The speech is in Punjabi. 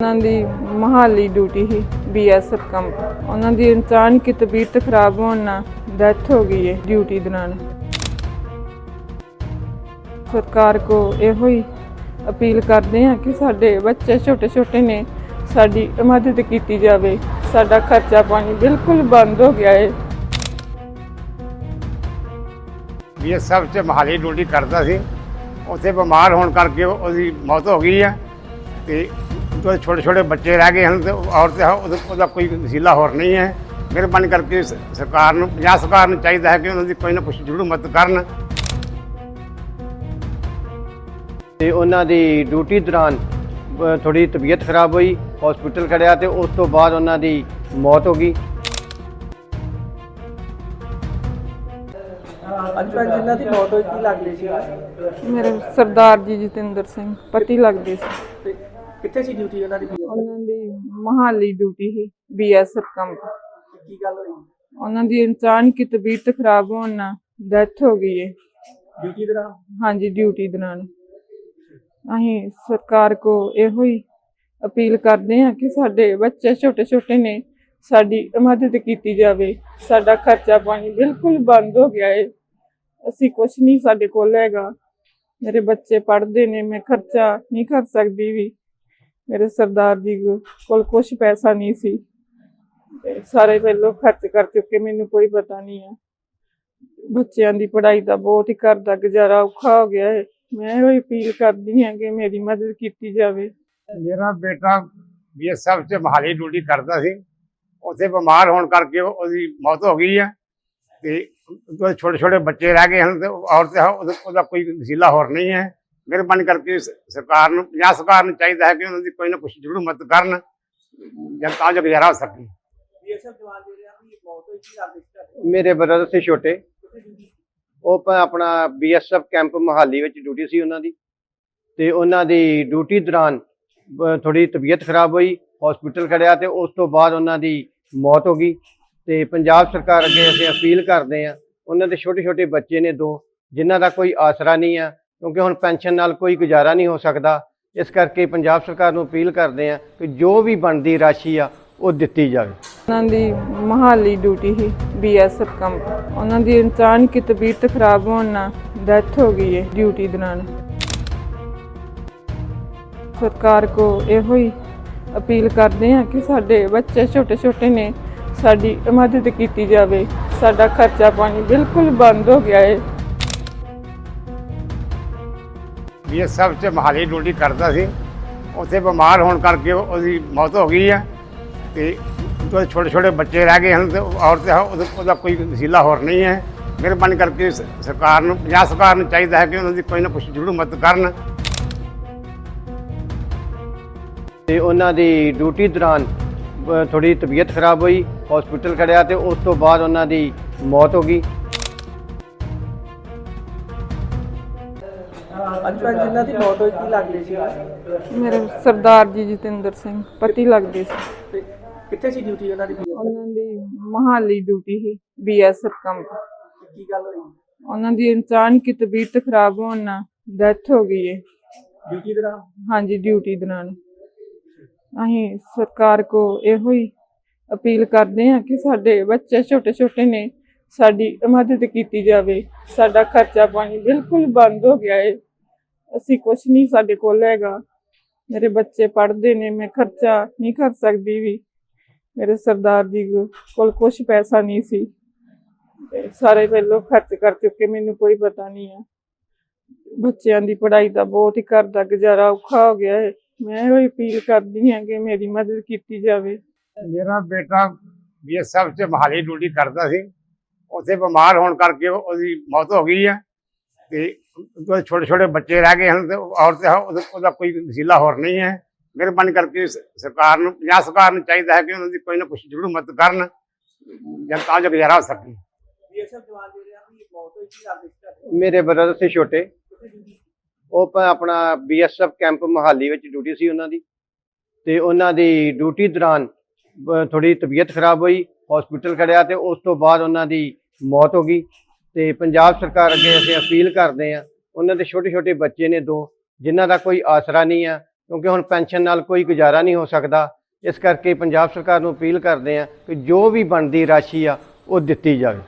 ਉਹਨਾਂ ਦੀ ਮਹਾਲੀ ਡਿਊਟੀ ਸੀ ਬੀਐਸਐਫ ਕੰਪ ਉਹਨਾਂ ਦੀ ਅਚਾਨਕ ਤਬੀਅਤ ਖਰਾਬ ਹੋਣ ਨਾਲ ਡੈਥ ਹੋ ਗਈ ਹੈ ਡਿਊਟੀ ਦੌਰਾਨ ਸਰਕਾਰ ਕੋ ਇਹੋ ਹੀ ਅਪੀਲ ਕਰਦੇ ਹਾਂ ਕਿ ਸਾਡੇ ਬੱਚੇ ਛੋਟੇ ਛੋਟੇ ਨੇ ਸਾਡੀ ਮਦਦ ਕੀਤੀ ਜਾਵੇ। ਸਾਡਾ ਖਰਚਾ ਪਾਣੀ ਬਿਲਕੁਲ ਬੰਦ ਹੋ ਗਿਆ ਹੈ ਬੀਐਸਐਫ ਚ ਮਹਾਲੀ ਡਿਊਟੀ ਕਰਦਾ ਸੀ। ਉੱਥੇ ਬਿਮਾਰ ਹੋਣ ਕਰਕੇ ਉਹਦੀ ਮੌਤ ਹੋ ਗਈ ਹੈ ਤੇ ਦੋ ਛੋਟੇ ਛੋਟੇ ਬੱਚੇ ਰਹਿ ਗਏ ਹਨ ਤੇ ਔਰ ਤੇ ਉਹਦਾ ਕੋਈ ਵਸੀਲਾ ਹੋਰ ਨਹੀਂ ਹੈ। ਮਿਹਰਬਾਨੀ ਕਰਕੇ ਸਰਕਾਰ ਨੂੰ ਪੰਜਾਬ ਸਰਕਾਰ ਨੂੰ ਚਾਹੀਦਾ ਹੈ ਕਿ ਉਹਨਾਂ ਦੀ ਕੋਈ ਨਾ ਕੁਝ ਜ਼ਰੂਰ ਮਦਦ ਕਰਨ। ਤੇ ਉਹਨਾਂ ਦੀ ਡਿਊਟੀ ਦੌਰਾਨ ਥੋੜੀ ਤਬੀਅਤ ਖਰਾਬ ਹੋਈ ਹਸਪੀਟਲ ਖੜਿਆ ਤੇ ਉਸ ਤੋਂ ਬਾਅਦ ਉਹਨਾਂ ਦੀ ਮੌਤ ਹੋ ਗਈ। ਅੱਜ ਭੈਣ ਜਿਨ੍ਹਾਂ ਦੀ ਮੌਤ ਹੋਈ ਕੀ ਲੱਗਦੀ ਸੀ? ਮੇਰੇ ਸਰਦਾਰ ਜੀ ਜਤਿੰਦਰ ਸਿੰਘ ਪਤੀ ਲੱਗਦੇ ਸੀ। ਤੇ ਕਿੱਥੇ ਸੀ ਡਿਊਟੀ ਉਹਨਾਂ ਦੀ? ਉਹਨਾਂ ਦੀ ਮਹਾਲੀ ਡਿਊਟੀ ਸੀ ਬੀਐਸਐਫ ਕੰਪ ਕੀ ਗੱਲ ਹੋਈ? ਉਹਨਾਂ ਦੀ ਅਚਾਨਕ ਤਬੀਅਤ ਖਰਾਬ ਹੋਣ ਨਾਲ ਡੈਥ ਹੋ ਗਈ ਹੈ ਡਿਊਟੀ ਦੌਰਾਨ ਹਾਂਜੀ ਡਿਊਟੀ ਦੌਰਾਨ ਅਸੀਂ ਸਰਕਾਰ ਕੋ ਇਹੋ ਹੀ ਅਪੀਲ ਕਰਦੇ ਹਾਂ ਕਿ ਸਾਡੇ ਬੱਚੇ ਛੋਟੇ ਛੋਟੇ ਨੇ ਸਾਡੀ ਮਦਦ ਕੀਤੀ ਜਾਵੇ। ਸਾਡਾ ਖਰਚਾ ਪਾਣੀ ਬਿਲਕੁਲ ਬੰਦ ਹੋ ਗਿਆ ਹੈ ਅਸੀਂ ਕੁਝ ਨਹੀਂ ਸਾਡੇ ਕੋਲ ਹੈਗਾ। ਮੇਰੇ ਬੱਚੇ ਪੜ੍ਹਦੇ ਨੇ ਮੈਂ ਖਰਚਾ ਨਹੀਂ ਕਰ ਸਕਦੀ ਵੀ। ਮੇਰੇ ਸਰਦਾਰ ਜੀ ਕੋਲ ਕੁਝ ਪੈਸਾ ਨਹੀਂ ਸੀ। ਸਾਰੇ ਪਹਿਲੋਂ ਖਰਚ ਕਰ ਚੁੱਕੇ, ਮੈਨੂੰ ਕੋਈ ਪਤਾ ਨਹੀਂ ਹੈ ਬੱਚਿਆਂ ਦੀ ਪੜ੍ਹਾਈ ਦਾ ਬਹੁਤ ਹੀ ਘਰ ਦਾ ਗੁਜ਼ਾਰਾ ਔਖਾ ਹੋ ਗਿਆ ਹੈ। ਮੈਂ ਇਹੋ ਅਪੀਲ ਕਰਦੀ ਹਾਂ ਕਿ ਮੇਰੀ ਮਦਦ ਕੀਤੀ ਜਾਵੇ। ਮੇਰਾ ਬੇਟਾ ਬੀਐਸਐਫ ਚ ਮਹਾਲੀ ਡਿਊਟੀ ਕਰਦਾ ਸੀ। ਉੱਥੇ ਬਿਮਾਰ ਹੋਣ ਕਰਕੇ ਉਹਦੀ ਮੌਤ ਹੋ ਗਈ ਹੈ ਤੇ ਛੋਟੇ ਛੋਟੇ ਬੱਚੇ ਰਹਿ ਗਏ ਹਨ ਤੇ ਔਰ ਤੇ ਉਹਦਾ ਉਹਦਾ ਕੋਈ ਵਸੀਲਾ ਹੋਰ ਨਹੀਂ ਹੈ। ਮਿਹਰਬਾਨੀ ਕਰਕੇ ਸਰਕਾਰ ਨੂੰ ਪੰਜਾਬ ਸਰਕਾਰ ਨੂੰ ਚਾਹੀਦਾ ਹੈ ਕਿ ਉਹਨਾਂ ਦੀ ਕੋਈ ਨਾ ਕੁਝ ਜ਼ਰੂਰ ਮਦਦ ਕਰਨ ਜਾਂ ਤਾਂ ਜੋ ਗੁਜ਼ਾਰਾ ਹੋ ਸਕੇ। ਮੇਰੇ ਬ੍ਰਦਰ ਸੀ ਛੋਟੇ। ਉਹ ਆਪਣਾ ਬੀਐਸਐਫ ਕੈਂਪ ਮਹਾਲੀ ਵਿੱਚ ਡਿਊਟੀ ਸੀ ਉਹਨਾਂ ਦੀ। ਤੇ ਉਹਨਾਂ ਦੀ ਡਿਊਟੀ ਦੌਰਾਨ ਥੋੜੀ ਤਬੀਅਤ ਖਰਾਬ ਹੋਈ ਹਸਪੀਟਲ ਖੜਿਆ ਤੇ ਉਸ ਤੋਂ ਬਾਅਦ ਉਹਨਾਂ ਦੀ ਮੌਤ ਹੋ ਗਈ। ਤੇ ਪੰਜਾਬ ਸਰਕਾਰ ਅੱਗੇ ਅਸੀਂ ਅਪੀਲ ਕਰਦੇ ਹਾਂ ਉਹਨਾਂ ਦੇ ਛੋਟੇ ਛੋਟੇ ਬੱਚੇ ਨੇ ਦੋ ਜਿਨ੍ਹਾਂ ਦਾ ਕੋਈ ਆਸਰਾ ਨਹੀਂ ਆ ਕਿਉਂਕਿ ਹੁਣ ਪੈਨਸ਼ਨ ਨਾਲ ਕੋਈ ਗੁਜ਼ਾਰਾ ਨਹੀਂ ਹੋ ਸਕਦਾ। ਇਸ ਕਰਕੇ ਪੰਜਾਬ ਸਰਕਾਰ ਨੂੰ ਅਪੀਲ ਕਰਦੇ ਹਾਂ ਕਿ ਜੋ ਵੀ ਬਣਦੀ ਰਾਸ਼ੀ ਆ, ਉਹ ਦਿੱਤੀ ਜਾਵੇ। ਉਹਨਾਂ ਦੀ ਮਹਾਲੀ ਡਿਊਟੀ ਸੀ ਬੀਐਸਐਫ ਕੰਪ ਉਹਨਾਂ ਦੀ ਇਨਸਾਨ ਅਚਾਨਕ ਤਬੀਅਤ ਖਰਾਬ ਹੋਣ ਨਾਲ ਡੈਥ ਹੋ ਗਈ ਹੈ ਡਿਊਟੀ ਦੌਰਾਨ ਸਰਕਾਰ ਕੋ ਇਹੋ ਹੀ ਅਪੀਲ ਕਰਦੇ ਹਾਂ ਕਿ ਸਾਡੇ ਬੱਚੇ ਛੋਟੇ ਛੋਟੇ ਨੇ, ਸਾਡੀ ਮਦਦ ਕੀਤੀ ਜਾਵੇ। ਸਾਡਾ ਖਰਚਾ ਪਾਣੀ ਬਿਲਕੁਲ ਬੰਦ ਹੋ ਗਿਆ ਹੈ ਬੀਐਸਐਫ ਚ ਮਹਾਲੀ ਡਿਊਟੀ ਕਰਦਾ ਸੀ। ਉੱਥੇ ਬਿਮਾਰ ਹੋਣ ਕਰਕੇ ਉਹਦੀ ਮੌਤ ਹੋ ਗਈ ਹੈ ਤੇ ਦੋ ਛੋਟੇ ਛੋਟੇ ਬੱਚੇ ਰਹਿ ਗਏ ਹਨ ਤੇ ਔਰ ਤੇ ਉਹਦਾ ਕੋਈ ਵਸੀਲਾ ਹੋਰ ਨਹੀਂ ਹੈ। ਮਿਹਰਬਾਨੀ ਕਰਕੇ ਸਰਕਾਰ ਨੂੰ ਪੰਜਾਬ ਸਰਕਾਰ ਨੂੰ ਚਾਹੀਦਾ ਹੈ ਕਿ ਉਹਨਾਂ ਦੀ ਕੋਈ ਨਾ ਕੁਝ ਜ਼ਰੂਰ ਮਦਦ ਕਰਨ। ਤੇ ਉਹਨਾਂ ਦੀ ਡਿਊਟੀ ਦੌਰਾਨ ਅ, ਥੋੜੀ ਤਬੀਅਤ ਖਰਾਬ ਹੋਈ ਹਸਪੀਟਲ ਖੜਿਆ ਤੇ ਉਸ ਤੋਂ ਬਾਅਦ ਉਹਨਾਂ ਦੀ ਮੌਤ ਹੋ ਗਈ। ਅੱਜ ਭੈਣ ਜਿਨ੍ਹਾਂ ਦੀ ਮੌਤ ਹੋਈ ਕੀ ਲੱਗਦੀ ਸੀ? ਮੇਰੇ ਸਰਦਾਰ ਜੀ ਜਤਿੰਦਰ ਸਿੰਘ ਪਤੀ ਲੱਗਦੇ ਸੀ। ਤੇ ਕਿੱਥੇ ਸੀ ਡਿਊਟੀ ਉਹਨਾਂ ਦੀ? ਉਹਨਾਂ ਦੀ ਮਹਾਲੀ ਡਿਊਟੀ ਸੀ ਬੀਐਸਐਫ ਕੰਪ ਕੀ ਗੱਲ ਹੋਈ? ਉਹਨਾਂ ਦੀ ਅਚਾਨਕ ਤਬੀਅਤ ਖਰਾਬ ਹੋਣ ਨਾਲ ਡੈਥ ਹੋ ਗਈ ਹੈ ਡਿਊਟੀ ਦੌਰਾਨ ਹਾਂਜੀ ਡਿਊਟੀ ਦੌਰਾਨ ਅਸੀਂ ਸਰਕਾਰ ਕੋ ਇਹੋ ਹੀ ਅਪੀਲ ਕਰਦੇ ਹਾਂ ਕਿ ਸਾਡੇ ਬੱਚੇ ਛੋਟੇ ਛੋਟੇ ਨੇ ਸਾਡੀ ਮਦਦ ਕੀਤੀ ਜਾਵੇ। ਸਾਡਾ ਖਰਚਾ ਪਾਣੀ ਬਿਲਕੁਲ ਬੰਦ ਹੋ ਗਿਆ ਹੈ ਅਸੀਂ ਕੁਝ ਨਹੀਂ ਸਾਡੇ ਕੋਲ ਹੈਗਾ। ਮੇਰੇ ਬੱਚੇ ਪੜ੍ਹਦੇ ਨੇ, ਮੈਂ ਖਰਚਾ ਨਹੀਂ ਕਰ ਸਕਦੀ ਵੀ। ਮੇਰੇ ਸਰਦਾਰ ਜੀ ਕੋਲ ਕੁਝ ਪੈਸਾ ਨਹੀਂ ਸੀ। ਸਾਰੇ ਪਹਿਲੋਂ ਖਰਚ ਕਰ ਚੁੱਕੇ, ਮੈਨੂੰ ਕੋਈ ਪਤਾ ਨਹੀਂ ਆ। ਬੱਚਿਆਂ ਦੀ ਪੜ੍ਹਾਈ ਦਾ ਬਹੁਤ ਹੀ ਘਰ ਦਾ ਗੁਜ਼ਾਰਾ ਔਖਾ ਹੋ ਗਿਆ ਹੈ। ਮੈਂ ਇਹੋ ਅਪੀਲ ਕਰਦੀ ਹਾਂ ਕਿ ਮੇਰੀ ਮਦਦ ਕੀਤੀ ਜਾਵੇ। ਮੇਰਾ ਬੇਟਾ ਬੀਐਸਐਫ ਚ ਮਹਾਲੀ ਡਿਊਟੀ ਕਰਦਾ ਸੀ। ਉੱਥੇ ਬਿਮਾਰ ਹੋਣ ਕਰਕੇ ਉਹਦੀ ਮੌਤ ਹੋ ਗਈ ਹੈ ਤੇ ਛੋਟੇ ਛੋਟੇ ਬੱਚੇ ਰਹਿ ਗਏ ਹਨ ਤੇ ਔਰ ਤੇ ਉਹਦਾ ਕੋਈ ਵਸੀਲਾ ਹੋਰ ਨਹੀਂ ਹੈ। ਮਿਹਰਬਾਨੀ ਕਰਕੇ ਸਰਕਾਰ ਨੂੰ ਪੰਜਾਬ ਸਰਕਾਰ ਨੂੰ ਚਾਹੀਦਾ ਹੈ ਕਿ ਉਹਨਾਂ ਦੀ ਕੋਈ ਨਾ ਕੁਝ ਜ਼ਰੂਰ ਮਦਦ ਕਰਨ ਜਾਂ ਤਾਂ ਜੋ ਗੁਜ਼ਾਰਾ ਹੋ ਸਕੇ। ਮੇਰੇ ਬ੍ਰਦਰ ਸੀ ਛੋਟੇ। ਉਹ ਆਪਣਾ ਬੀਐਸਐਫ ਕੈਂਪ ਮਹਾਲੀ ਵਿੱਚ ਡਿਊਟੀ ਸੀ ਉਹਨਾਂ ਦੀ। ਤੇ ਉਹਨਾਂ ਦੀ ਡਿਊਟੀ ਦੌਰਾਨ ਥੋੜੀ ਤਬੀਅਤ ਖਰਾਬ ਹੋਈ ਹਸਪੀਟਲ ਖੜਿਆ ਤੇ ਉਸ ਤੋਂ ਬਾਅਦ ਉਹਨਾਂ ਦੀ ਮੌਤ ਹੋ ਗਈ। ਤੇ ਪੰਜਾਬ ਸਰਕਾਰ ਅੱਗੇ ਅਸੀਂ ਅਪੀਲ ਕਰਦੇ ਹਾਂ, ਉਹਨਾਂ ਦੇ ਛੋਟੇ ਛੋਟੇ ਬੱਚੇ ਨੇ ਦੋ, ਜਿਨ੍ਹਾਂ ਦਾ ਕੋਈ ਆਸਰਾ ਨਹੀਂ ਆ, ਕਿਉਂਕਿ ਹੁਣ ਪੈਨਸ਼ਨ ਨਾਲ ਕੋਈ ਗੁਜ਼ਾਰਾ ਨਹੀਂ ਹੋ ਸਕਦਾ, ਇਸ ਕਰਕੇ ਪੰਜਾਬ ਸਰਕਾਰ ਨੂੰ ਅਪੀਲ ਕਰਦੇ ਆ ਕਿ ਜੋ ਵੀ ਬਣਦੀ ਰਾਸ਼ੀ ਆ, ਉਹ ਦਿੱਤੀ ਜਾਵੇ।